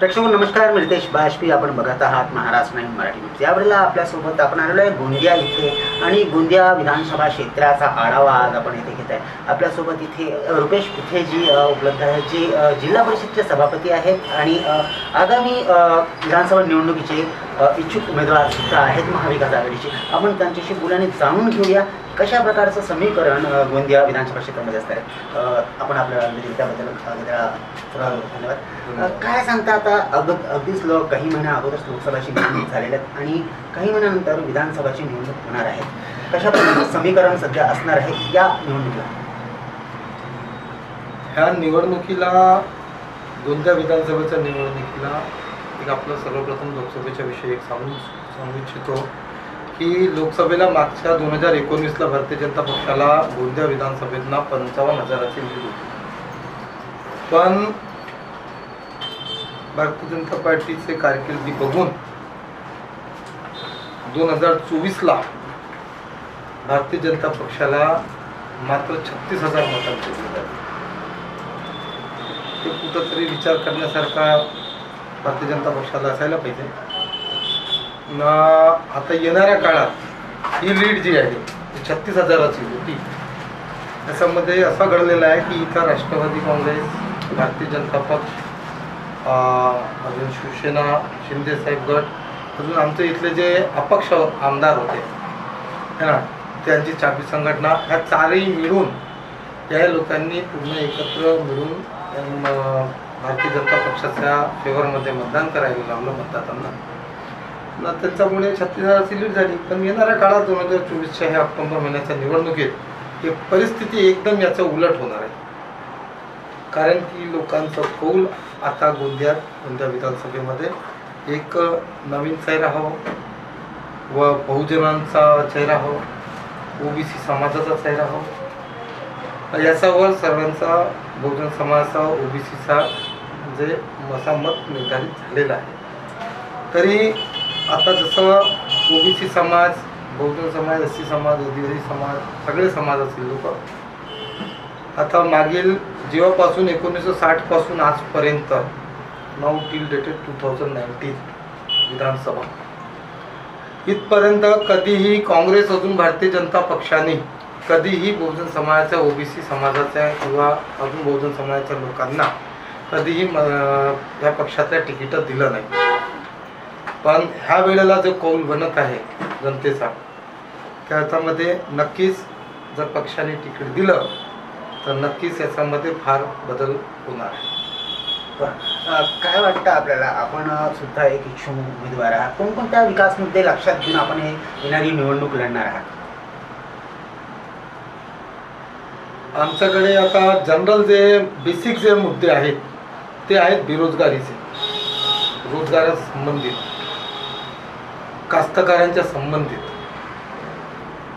प्रेक्षक हो, नमस्कार मी रितेश बाजपेयी. आपण बघत आहात महाराष्ट्र नाईन मराठी न्यूज. यावेळेला आपल्यासोबत आपण आलेलो आहे गोंदिया इथे आणि गोंदिया विधानसभा क्षेत्राचा आढावा आज आपण इथे घेत आहे. आपल्यासोबत इथे रुपेश जी उपलब्ध आहे जी जिल्हा परिषदचे सभापती आहेत आणि आगामी विधानसभा निवडणुकीचे इच्छुक उमेदवार सुद्धा आहेत महाविकास आघाडीचे. आपण त्यांच्याशी बोलाने जाणून घेऊया कशा प्रकारचं समीकरण गोंदिया विधानसभा क्षेत्रामध्ये असत आहे आपण आपल्या त्याबद्दल धन्यवाद. काय सांगता आता? अग अगदीच लोक काही महिन्या अगोदरच लोकसभाची निवडणूक झालेल्या आहेत आणि काही महिन्यानंतर विधानसभाची निवडणूक होणार आहे. कशा प्रकारचं समीकरण सध्या असणार आहे या निवडणुकीला? ह्या निवडणुकीला गोंदिया विधानसभेच्या निवडणुकीला एक आपलं सर्वप्रथम लोकसभेच्या विषयी एक सांगू सांगू इच्छितो. की लोकसभेला मागच्या दोन हजार एकोणीसला भारतीय जनता पक्षाला गोंदिया विधानसभेतना पंचावन्न हजाराची लीड होती. पण भारतीय जनता पार्टीचे कारकिर्दी बघून दोन हजार चोवीसला भारतीय जनता पक्षाला मात्र छत्तीस हजार मतांची ते कुठंतरी विचार करण्यासारखा भारतीय जनता पक्षाला असायला पाहिजे. आता येणाऱ्या काळात ही लीड जी आहे ती छत्तीस हजाराची होती. त्याच्यामध्ये असं घडलेलं आहे की इथं राष्ट्रवादी काँग्रेस भारतीय जनता पक्ष अजून शिवसेना शिंदेसाहेब गट अजून आमचे इथले जे अपक्ष आमदार होते है ना त्यांची चापी संघटना ह्या चारही मिळून या लोकांनी पूर्ण एकत्र मिळून भारतीय जनता पक्षाच्या फेवरमध्ये मतदान करायला लावलं मतदारांना. त्याच्यामुळे छत्तीस हजाराची लीड झाली. पण येणाऱ्या काळात दोन हजार चोवीसच्या ह्या ऑक्टोबर महिन्याच्या निवडणुकीत ही परिस्थिती एकदम याचं उलट होणार आहे. कारण की लोकांचं कौल आता गोंदियात गोंदिया विधानसभेमध्ये एक नवीन चेहरा हवं व बहुजनांचा चेहरा बी ओबीसी समाजाचा चेहरा हो याच्यावर सर्वांचा बहुजन समाजाचा ओबीसीचा म्हणजे असा मत निर्धारित झालेला आहे. तरी आता जसं ओबीसी समाज बहुजन समाज एस सी समाज आदिवासी समाज सगळे समाजातील लोक. आता मागील जेव्हापासून एकोणीसशे साठपासून आजपर्यंत now till dated two thousand nineteen विधानसभा. इथपर्यंत कधीही काँग्रेस अजून भारतीय जनता पक्षाने कधीही बहुजन समाजाच्या ओबीसी समाजाच्या किंवा अजून बहुजन समाजाच्या लोकांना कधीही म- या पक्षातल्या तिकीटं दिलं नाही. पण ह्या वेळेला जो कौल बनत आहे जनतेचा त्याच्यामध्ये नक्कीच जर पक्षाने तिकीट दिलं तर नक्कीच याच्यामध्ये फार बदल होणार आहे. काय वाटतं आपल्याला? आपण सुद्धा एक इच्छुक उमेदवार आहात. कोणकोणत्या विकास मुद्दे लक्षात घेऊन आपण हे येणारी निवडणूक लढणार आहात? आमच्याकडे आता जनरल जे बेसिक जे मुद्दे आहेत ते आहेत बेरोजगारीचे. रोजगारा संबंधित कास्तकारांच्या संबंधित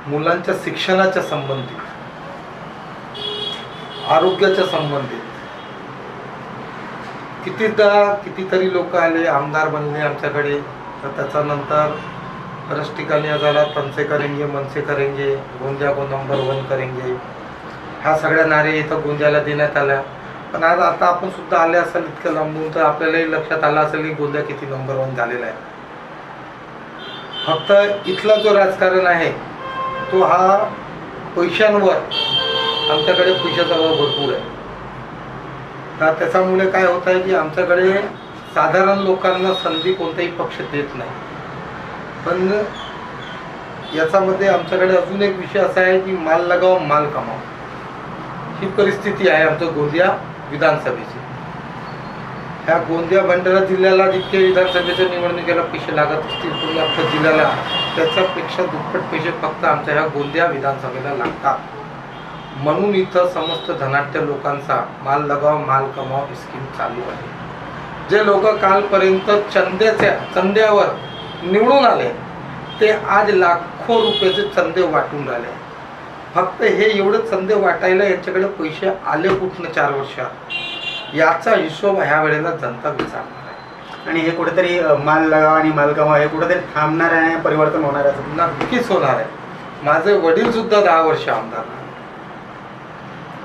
मुलांच्या शिक्षणाच्या संबंधित आरोग्याच्या संबंधित. कितीदा कितीतरी लोक आले आमदार बनले आमच्याकडे. तर त्याच्यानंतर बऱ्याच ठिकाणी झाला तनसे करेंगे मनसे करेंगे गोंजा को नंबर वन करेंगे. ह्या सगळ्या नारे इथं गोंजाला देण्यात आल्या. पण आज आता आपण सुद्धा आले असाल इतकं लांबून तर आपल्यालाही लक्षात आलं असेल की गोंजा किती नंबर वन झालेला आहे. फक्त इथला जो राजकारण आहे तो हा पैशांवर आमच्याकडे पैशाचा भाव भरपूर आहे. तर त्याच्यामुळे काय होत आहे की आमच्याकडे साधारण लोकांना संधी कोणताही पक्ष देत नाही. पण याच्यामध्ये आमच्याकडे अजून एक विषय असा आहे की माल लगाव माल कमाव. ही परिस्थिती आहे आमचं गोंदिया विधानसभेची. ह्या गोंदिया भंडारा जिल्ह्याला जितके विधानसभेच्या निवडणुकीला पैसे लागत असतील पूर्ण अख्ख्या जिल्ह्याला त्याच्यापेक्षा दुप्पट पैसे फक्त आमच्या ह्या गोंदिया विधानसभेला लागतात. म्हणून इथं समस्त धनाढ्य लोकांचा माल लगाव माल कमाव स्कीम चालू आहे. जे लोक कालपर्यंत चंद्याच्या चंद्यावर निवडून आले ते आज लाखो रुपयाचे चंदे वाटून राहिले. फक्त हे एवढं चंदे वाटायला यांच्याकडे पैसे आले कुठनं चार वर्षात? याचा हिशोब ह्या वेळेला जनता विचारणार आहे. आणि हे कुठेतरी माल लगाव आणि माल कमाव हे कुठेतरी थांबणार आहे आणि परिवर्तन होणार आहे. नक्कीच होणार आहे. माझे वडील सुद्धा दहा वर्ष आमदार.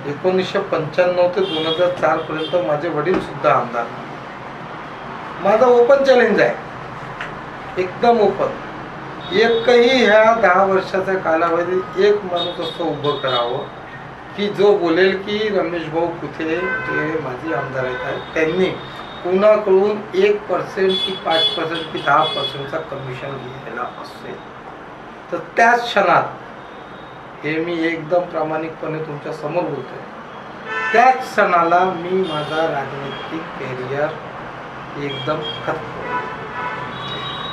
एकोणीसशे पंच्याण्णव ते दोन हजार चार पर्यंत माझे वडील सुद्धा आमदार. माझं ओपन चॅलेंज आहे. एकदम ओपन एकही ह्या दहा वर्षाच्या कालावधीत एक माणूस असं उभं करावं की जो बोलेल की रमेश भाऊ कुठे जे माझे आमदार आहेत त्यांनी कुणाकडून एक पर्सेंट की पाच पर्सेंट की दहा पर्सेंटचा कमिशन घेतलेला असेल. तर त्याच क्षणात हे मी एकदम प्रामाणिकपणे तुमच्यासमोर आहे त्याच क्षणाला मी माझा राजनैतिक कॅरियर एकदम खत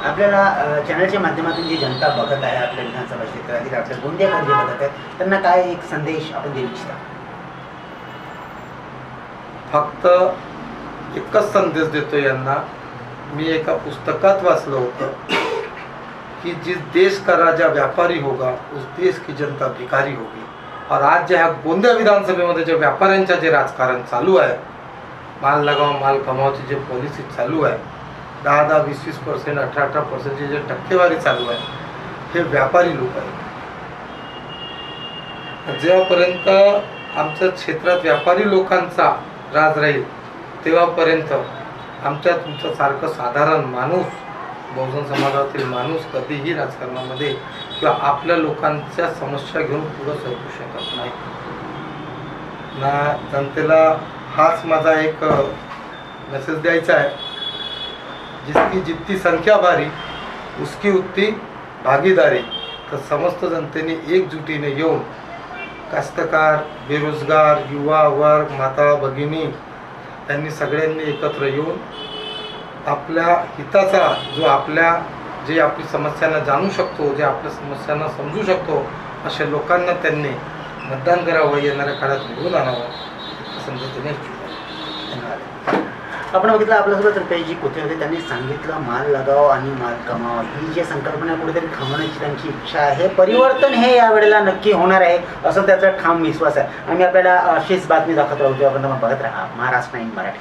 आपल्याला चॅनलच्या माध्यमातून जी जनता बघत आहे आपल्या विधानसभा क्षेत्रातील आपल्या गोंदियाकर जे बघत आहेत त्यांना काय एक संदेश आपण देऊ इच्छिता? फक्त एकच संदेश देतो यांना. मी एका पुस्तकात वाचलं होतं कि जिस देश का राजा व्यापारी होगा उस देश की जनता भिकारी होगी. और आज जे ह्या गोंदिया विधानसभेमध्ये जे व्यापाऱ्यांच्या जे राजकारण चालू आहे माल लगाव माल कमावची जे पॉलिसी चालू आहे दहा दहा वीस वीस पर्सेंट अठरा अठरा पर्सेंटची जे टक्केवारी चालू आहे हे व्यापारी लोक आहेत. जेव्हापर्यंत आमच्या क्षेत्रात व्यापारी लोकांचा राज राहील तेव्हापर्यंत आमच्या तुमच्यासारखं साधारण माणूस बहुजन समाजातील माणूस कधीही राजकारणामध्ये किंवा आपल्या लोकांच्या समस्या घेऊन पुढं सरकू शकत नाही. ना जनतेला हाच माझा एक मेसेज द्यायचा आहे. जिसकी जितकी संख्या भारी उसकी उतनी भागीदारी. तर समस्त जनतेने एकजुटीने येऊन कास्तकार बेरोजगार युवा वर्ग माता भगिनी यांनी सगळ्यांनी एकत्र येऊन आपल्या हिताचा जो आपल्या जे आपली समस्यांना जाणू शकतो जे आपल्या समस्यांना समजू शकतो अशा लोकांना त्यांनी मतदान करावं येणाऱ्या काळात निवडून आणावं समजा त्यांनी धन्यवाद आपण बघितलं आपल्यासोबत रुपयाजी कुठे होते? त्यांनी सांगितलं माल लगाव आणि माल कमाव. ही जी संकल्पना कुठेतरी थांबवण्याची त्यांची इच्छा आहे. परिवर्तन हे यावेळेला नक्की होणार आहे असं त्याचा ठाम विश्वास आहे. आम्ही आपल्याला अशीच बातमी दाखवत राहू. आपण बघत राहा महाराष्ट्र इन मराठी.